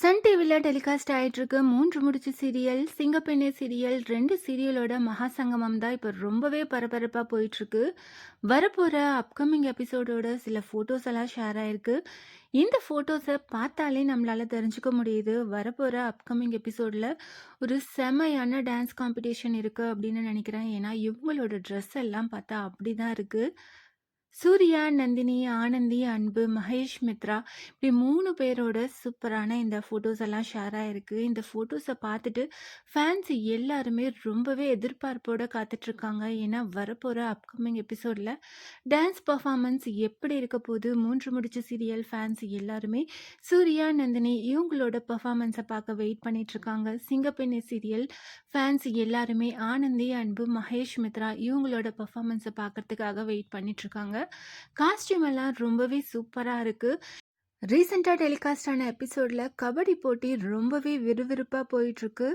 Sun டிவியில் telecast ஆகிட்டுருக்கு மூன்று முடிச்சு சீரியல் சிங்கப்பெண்ணே சீரியல் ரெண்டு சீரியலோட மகாசங்கமம் தான் இப்போ ரொம்பவே பரபரப்பாக போயிட்டுருக்கு. வரப்போகிற அப்கமிங் எபிசோடோட சில ஃபோட்டோஸ் எல்லாம் ஷேர் ஆயிருக்கு. இந்த ஃபோட்டோஸை பார்த்தாலே நம்மளால் தெரிஞ்சுக்க முடியுது. வரப்போகிற அப்கமிங் எபிசோடில் ஒரு செமையான டான்ஸ் காம்படிஷன் இருக்குது அப்படின்னு நினைக்கிறேன். ஏன்னா இவங்களோட ட்ரெஸ் எல்லாம் பார்த்தா அப்படி தான் இருக்குது சூர்யா, நந்தினி, ஆனந்தி, அன்பு, மகேஷ் மித்ரா இப்படி மூணு பேரோட சூப்பரான இந்த ஃபோட்டோஸ் எல்லாம் ஷேர் ஆகிருக்கு இந்த ஃபோட்டோஸை பார்த்துட்டு ஃபேன்ஸ் எல்லாருமே ரொம்பவே எதிர்பார்ப்போட காத்துட்ருக்காங்க. ஏன்னா வரப்போகிற அப்கமிங் எபிசோடில் டான்ஸ் பர்ஃபார்மன்ஸ் எப்படி இருக்க போகுது மூன்று முடிச்ச சீரியல் ஃபேன்ஸ் எல்லாருமே சூர்யா, நந்தினி இவங்களோட பர்ஃபார்மன்ஸை பார்க்க வெயிட் பண்ணிகிட்ருக்காங்க. சிங்கப்பெண்ணி சீரியல் ஃபேன்ஸ் எல்லாருமே ஆனந்தி, அன்பு, மகேஷ் மித்ரா இவங்களோட பர்ஃபார்மன்ஸை பார்க்கறதுக்காக வெயிட் பண்ணிகிட்ருக்காங்க. காஸ்டியூம் எல்லாம் ரொம்பவே சூப்பராக இருக்குது ரீசெண்டாக டெலிகாஸ்டான எபிசோடில் கபடி போட்டி ரொம்பவே விறுவிறுப்பாக போயிட்டுருக்கு.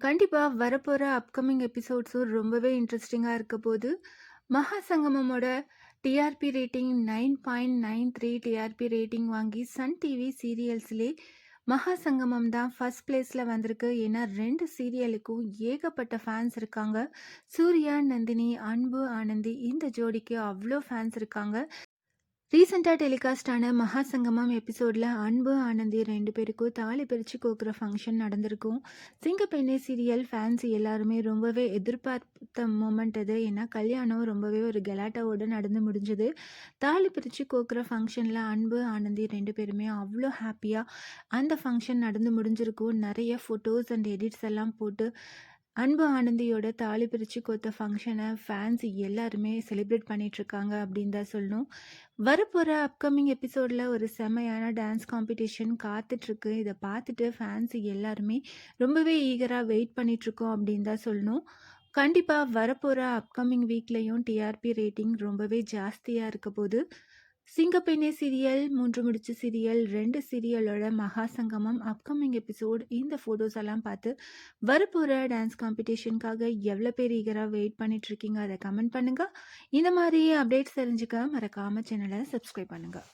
கண்டிப்பாக வரப்போகிற அப்கமிங் எபிசோட்ஸும் ரொம்பவே இன்ட்ரெஸ்டிங்காக இருக்க போது Maha சங்கமமோட TRP rating nine point nine three TRP rating வாங்கி சன் டிவி சீரியல்ஸ்லேயே மகா சங்கமம் தான் ஃபஸ்ட் பிளேஸில் வந்திருக்கு. ஏன்னா ரெண்டு சீரியலுக்கும் ஏகப்பட்ட ஃபேன்ஸ் இருக்காங்க. சூர்யா நந்தினி அன்பு ஆனந்தி இந்த ஜோடிக்கு அவ்வளோ ஃபேன்ஸ் இருக்காங்க. ரீசெண்டாக டெலிகாஸ்டான மகாசங்கமம் மகா சங்கமம் எபிசோடில் அன்பு ஆனந்தி ரெண்டு பேருக்கும் தாலி பிரித்து கோக்குற ஃபங்க்ஷன் நடந்திருக்கும். சிங்கப்பெண்ணே சீரியல் ஃபேன்ஸ் எல்லாருமே ரொம்பவே எதிர்பார்த்த மூமெண்ட் அது. ஏன்னா கல்யாணம் ரொம்பவே ஒரு கலாட்டாவோடு நடந்து முடிஞ்சது. தாலி பிரித்து கோக்குற ஃபங்க்ஷனில் அன்பு ஆனந்தி ரெண்டு பேருமே அவ்வளோ ஹாப்பியாக அந்த ஃபங்க்ஷன் நடந்து முடிஞ்சிருக்கும். நிறைய ஃபோட்டோஸ் அண்ட் எடிட்ஸ் எல்லாம் போட்டு அன்பு ஆனந்தியோட தாலி பிரித்து கொத்த ஃபங்க்ஷனை ஃபேன்ஸ் எல்லாருமே செலிப்ரேட் பண்ணிகிட்ருக்காங்க அப்படின்னு தான் சொல்லணும். வரப்போகிற அப்கமிங் எபிசோடில் ஒரு செமையான டான்ஸ் காம்படிஷன் காத்துட்ருக்கு இதை பார்த்துட்டு ஃபேன்ஸ் எல்லாருமே ரொம்பவே ஈகராக வெயிட் பண்ணிகிட்ருக்கோம் அப்படின்னு தான் சொல்லணும். கண்டிப்பாக வரப்போகிற அப்கமிங் வீக்லேயும் டிஆர்பி ரேட்டிங் ரொம்பவே ஜாஸ்தியாக இருக்க போது சிங்கப்பெண்ணே சீரியல் மூன்று முடிச்சு சீரியல் ரெண்டு சீரியலோட மகா சங்கமம் அப்கமிங் எபிசோட் இந்த ஃபோட்டோஸ் எல்லாம் பார்த்து வரப்போகிற டான்ஸ் காம்படிஷனுக்காக எவ்வளோ பேர் ஈகராக வெயிட் பண்ணிகிட்ருக்கீங்க அதை கமெண்ட் பண்ணுங்கள் இந்த மாதிரி அப்டேட்ஸ் தெரிஞ்சுக்க மறக்காமல் சேனலை சப்ஸ்கிரைப் பண்ணுங்கள்